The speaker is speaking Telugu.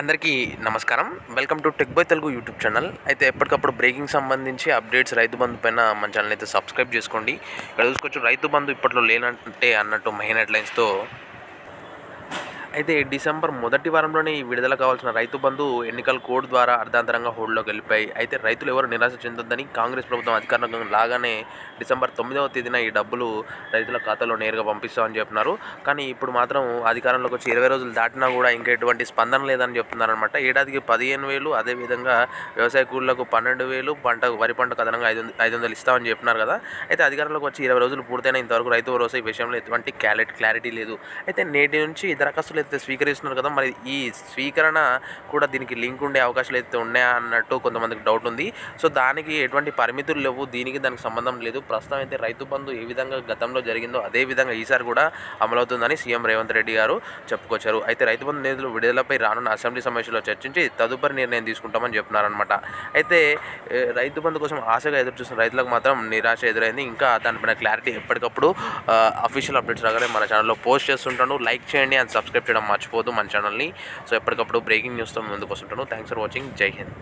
అందరికీ నమస్కారం. Welcome to tech by Telugu YouTube channel అయితే ఎప్పటికప్పుడు బ్రేకింగ్ సంబంధించి అప్డేట్స్ రైతు బంధు పైన మన ఛానల్ అయితే సబ్స్క్రైబ్ చేసుకోండి. ఇక్కడ చూసుకోవచ్చు రైతు బంధు ఇప్పట్లో లేనంటే అన్నట్టు మెయిన్ హెడ్లైన్స్తో అయితే డిసెంబర్ మొదటి వారంలోనే ఈ విడుదల కావాల్సిన రైతు బంధు ఎన్నికల కోడ్ ద్వారా అర్ధాంతరంగా హోల్డ్లోకి వెళ్ళిపోయి అయితే రైతులు ఎవరు నిరాశ చెందొద్దని కాంగ్రెస్ ప్రభుత్వం అధికారంలో లాగానే డిసెంబర్ తొమ్మిదవ తేదీన ఈ డబ్బులు రైతుల ఖాతాలో నేరుగా పంపిస్తామని చెప్తున్నారు కానీ ఇప్పుడు మాత్రం అధికారంలోకి వచ్చి ఇరవై రోజులు దాటినా కూడా ఇంకా ఎటువంటి స్పందన లేదని చెప్తున్నారనమాట ఏడాదికి పదిహేను వేలు అదేవిధంగా వ్యవసాయ కూలీలకు పన్నెండు వేలు పంట వరి పంట కథనంగా ఐదు ఐదు వందలు ఇస్తామని చెప్పినారు కదా. అయితే అధికారంలోకి వచ్చి ఇరవై రోజులు పూర్తయిన ఇంతవరకు రైతు భరోసా ఈ విషయంలో ఎటువంటి క్లారిటీ క్లారిటీ లేదు. అయితే నేటి నుంచి దరఖాస్తులు అయితే స్వీకరిస్తున్నారు కదా మరి ఈ స్వీకరణ కూడా దీనికి లింక్ ఉండే అవకాశాలు అయితే ఉన్నాయా అన్నట్టు కొంతమందికి డౌట్ ఉంది. సో దానికి ఎటువంటి పరిమితులు లేవు. దీనికి దానికి సంబంధం లేదు. ప్రస్తుతం అయితే రైతు బంధు ఏ విధంగా గతంలో జరిగిందో అదే విధంగా ఈసారి కూడా అమలవుతుందని సీఎం రేవంత్ రెడ్డి గారు చెప్పుకొచ్చారు. అయితే రైతు బంధు నిధులు విడుదలపై రానున్న అసెంబ్లీ సమావేశంలో చర్చించి తదుపరి నిర్ణయం తీసుకుంటామని చెప్తున్నారనమాట అయితే రైతు బంధు కోసం ఆశగా ఎదురుచూస్తున్న రైతులకు మాత్రం నిరాశ ఎదురైంది. ఇంకా దానిపైన క్లారిటీ ఎప్పటికప్పుడు అఫీషియల్ అప్డేట్స్ రాగానే మన ఛానల్లో పోస్ట్ చేస్తుంటాను. లైక్ చేయండి అండ్ సబ్స్క్రైబ్ చేయడం మర్చిపోదు మన ఛానల్ని సో ఎప్పటికప్పుడు బ్రేకింగ్ న్యూస్తో ముందుకు వస్తుంటాను. థ్యాంక్స్ ఫర్ వాచింగ్ జై హింద్.